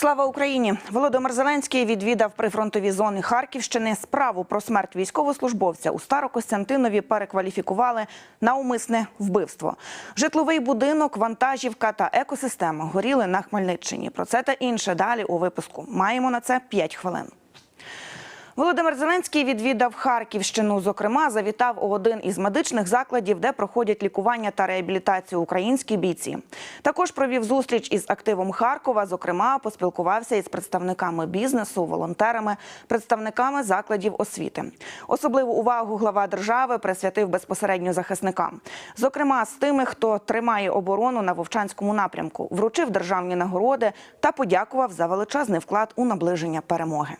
Слава Україні! Володимир Зеленський відвідав прифронтові зони Харківщини. Справу про смерть військовослужбовця у Старокостянтинові перекваліфікували на умисне вбивство. Житловий будинок, вантажівка та екосистема горіли на Хмельниччині. Про це та інше далі у випуску. Маємо на це 5 хвилин. Володимир Зеленський відвідав Харківщину. Зокрема, завітав у один із медичних закладів, де проходять лікування та реабілітацію українські бійці. Також провів зустріч із активом Харкова. Зокрема, поспілкувався із представниками бізнесу, волонтерами, представниками закладів освіти. Особливу увагу глава держави присвятив безпосередньо захисникам. Зокрема, з тими, хто тримає оборону на Вовчанському напрямку, вручив державні нагороди та подякував за величезний вклад у наближення перемоги.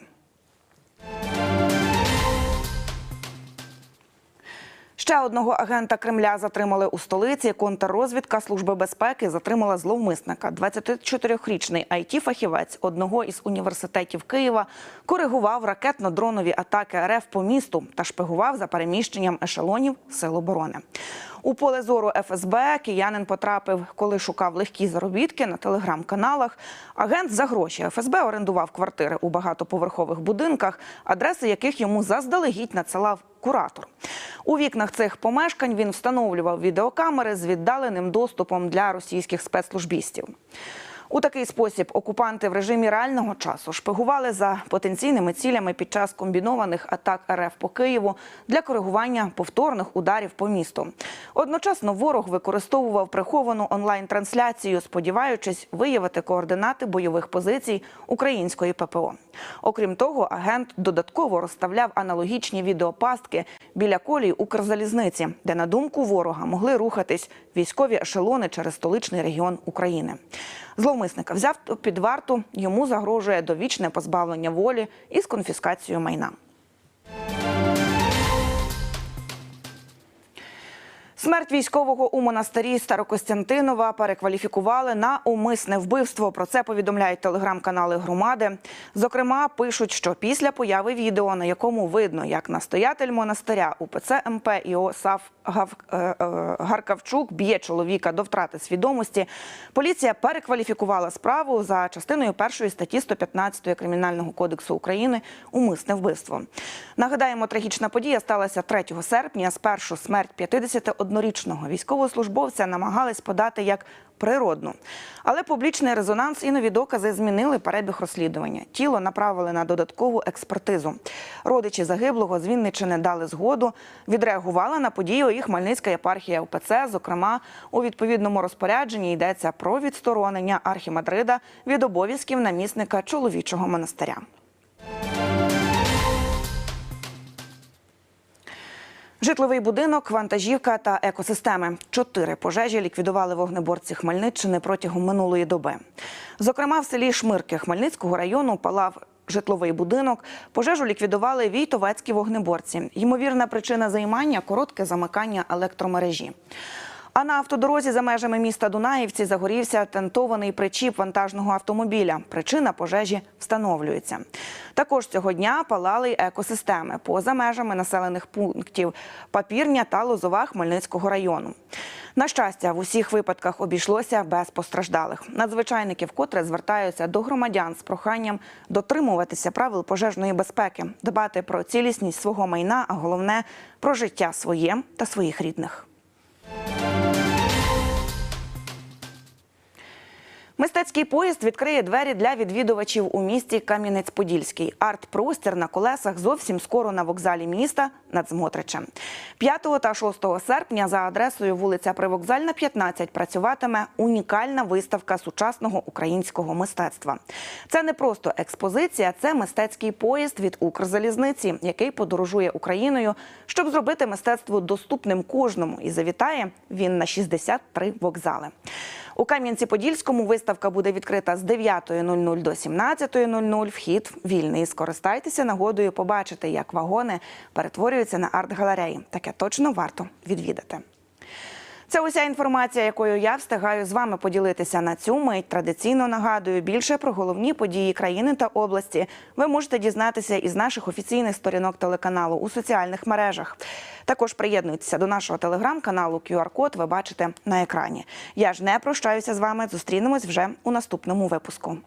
Ще одного агента Кремля затримали у столиці. Контррозвідка Служби безпеки затримала зловмисника. 24-річний IT-фахівець одного із університетів Києва коригував ракетно-дронові атаки РФ по місту та шпигував за переміщенням ешелонів Сил оборони. У поле зору ФСБ киянин потрапив, коли шукав легкі заробітки на телеграм-каналах. Агент за гроші ФСБ орендував квартири у багатоповерхових будинках, адреси яких йому заздалегідь надсилав куратор. У вікнах цих помешкань він встановлював відеокамери з віддаленим доступом для російських спецслужбістів. У такий спосіб окупанти в режимі реального часу шпигували за потенційними цілями під час комбінованих атак РФ по Києву для коригування повторних ударів по місту. Одночасно ворог використовував приховану онлайн-трансляцію, сподіваючись виявити координати бойових позицій української ППО. Окрім того, агент додатково розставляв аналогічні відеопастки біля колій Укрзалізниці, де на думку ворога могли рухатись військові ешелони через столичний регіон України. Зловмисника взяв під варту, йому загрожує довічне позбавлення волі із конфіскацією майна. Смерть військового у монастирі Старокостянтинова перекваліфікували на умисне вбивство. Про це повідомляють телеграм-канали громади. Зокрема, пишуть, що після появи відео, на якому видно, як настоятель монастиря УПЦ МП Іосаф Гав... е, е, Гаркавчук б'є чоловіка до втрати свідомості, поліція перекваліфікувала справу за частиною першої статті 115 Кримінального кодексу України умисне вбивство. Нагадаємо, трагічна подія сталася 3 серпня. Спершу смерть 51-річного військовослужбовця намагались подати як природну. Але публічний резонанс і нові докази змінили перебіг розслідування. Тіло направили на додаткову експертизу. Родичі загиблого з Вінниччини дали згоду. Відреагувала на подію і Хмельницька єпархія УПЦ. Зокрема, у відповідному розпорядженні йдеться про відсторонення архімандрида від обов'язків намісника чоловічого монастиря. Житловий будинок, вантажівка та екосистеми. Чотири пожежі ліквідували вогнеборці Хмельниччини протягом минулої доби. Зокрема, в селі Шмирки Хмельницького району палав житловий будинок. Пожежу ліквідували війтовецькі вогнеборці. Ймовірна причина займання коротке замикання електромережі. А на автодорозі за межами міста Дунаївці загорівся тентований причіп вантажного автомобіля. Причина пожежі встановлюється. Також цього дня палали екосистеми поза межами населених пунктів Папірня та Лозова Хмельницького району. На щастя, в усіх випадках обійшлося без постраждалих. Надзвичайники вкотре звертаються до громадян з проханням дотримуватися правил пожежної безпеки, дбати про цілісність свого майна, а головне про життя своє та своїх рідних. Мистецький поїзд відкриє двері для відвідувачів у місті Кам'янець-Подільський. Арт-простір на колесах зовсім скоро на вокзалі міста над Змотричем. 5 та 6 серпня за адресою вулиця Привокзальна, 15 працюватиме унікальна виставка сучасного українського мистецтва. Це не просто експозиція, це мистецький поїзд від Укрзалізниці, який подорожує Україною, щоб зробити мистецтво доступним кожному. І завітає він на 63 вокзали. У Кам'янці-Подільському виставка буде відкрита з 9.00 до 17.00. Вхід вільний. Скористайтеся нагодою побачити, як вагони перетворюються на арт-галереї. Таке точно варто відвідати. Це уся інформація, якою я встигаю з вами поділитися на цю мить. Традиційно нагадую, більше про головні події країни та області ви можете дізнатися із наших офіційних сторінок телеканалу у соціальних мережах. Також приєднуйтеся до нашого телеграм-каналу. QR-код ви бачите на екрані. Я ж не прощаюся з вами. Зустрінемось вже у наступному випуску.